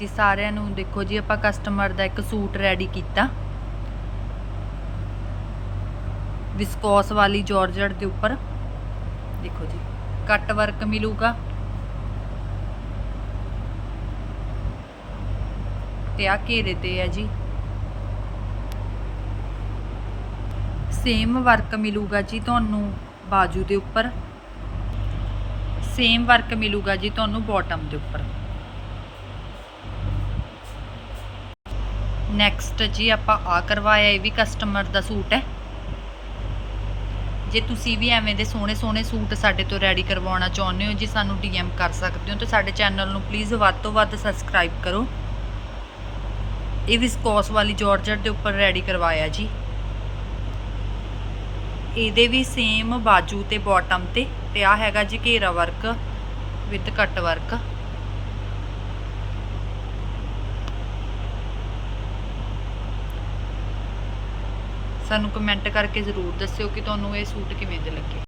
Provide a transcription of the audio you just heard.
ਜੀ ਸਾਰਿਆਂ ਨੂੰ ਦੇਖੋ ਜੀ, ਆਪਾਂ ਕਸਟਮਰ ਦਾ ਇੱਕ ਸੂਟ ਰੈਡੀ ਕੀਤਾ। ਵਿਸਕੋਸ ਵਾਲੀ ਜਾਰਜਟ ਦੇ ਉੱਪਰ। ਦੇਖੋ ਜੀ ਕੱਟ ਵਰਕ ਮਿਲੂਗਾ। ਤੇ ਆ ਘੇਰੇ ਤੇ ਹੈ ਜੀ। ਸੇਮ ਵਰਕ ਮਿਲੂਗਾ ਜੀ ਤੁਹਾਨੂੰ ਬਾਜੂ ਦੇ ਉੱਪਰ। ਸੇਮ ਵਰਕ ਮਿਲੂਗਾ ਜੀ ਤੁਹਾਨੂੰ ਬਾਟਮ ਦੇ ਉੱਪਰ। ਨੈਕਸਟ ਜੀ ਆਪਾਂ ਆ ਕਰਵਾਇਆ, ਇਹ ਵੀ ਕਸਟਮਰ ਦਾ ਸੂਟ ਹੈ। ਜੇ ਤੁਸੀਂ ਵੀ ਐਵੇਂ ਦੇ ਸੋਹਣੇ ਸੋਹਣੇ ਸੂਟ ਸਾਡੇ ਤੋਂ ਰੈਡੀ ਕਰਵਾਉਣਾ ਚਾਹੁੰਦੇ ਹੋ, ਜੀ ਸਾਨੂੰ ਡੀਐਮ ਕਰ ਸਕਦੇ ਹੋ ਤੇ ਸਾਡੇ ਚੈਨਲ ਨੂੰ ਪਲੀਜ਼ ਵੱਧ ਤੋਂ ਵੱਧ ਸਬਸਕ੍ਰਾਈਬ ਕਰੋ। ਇਹ ਵਿਸਕੋਸ ਵਾਲੀ ਜਾਰਜਟ ਦੇ ਉੱਪਰ ਰੈਡੀ ਕਰਵਾਇਆ ਜੀ। ਇਹਦੇ ਵੀ ਸੇਮ ਬਾਜੂ ਤੇ ਬਾਟਮ ਤੇ ਤੇ ਆ ਹੈਗਾ ਜੀ ਘੇਰਾ ਵਰਕ ਵਿਦ ਕੱਟ ਵਰਕ ਸਾਨੂੰ ਕਮੈਂਟ ਕਰਕੇ ਜ਼ਰੂਰ ਦੱਸਿਓ ਕਿ ਤੁਹਾਨੂੰ ਇਹ ਸੂਟ ਕਿਵੇਂ ਦੇ ਲੱਗੇ।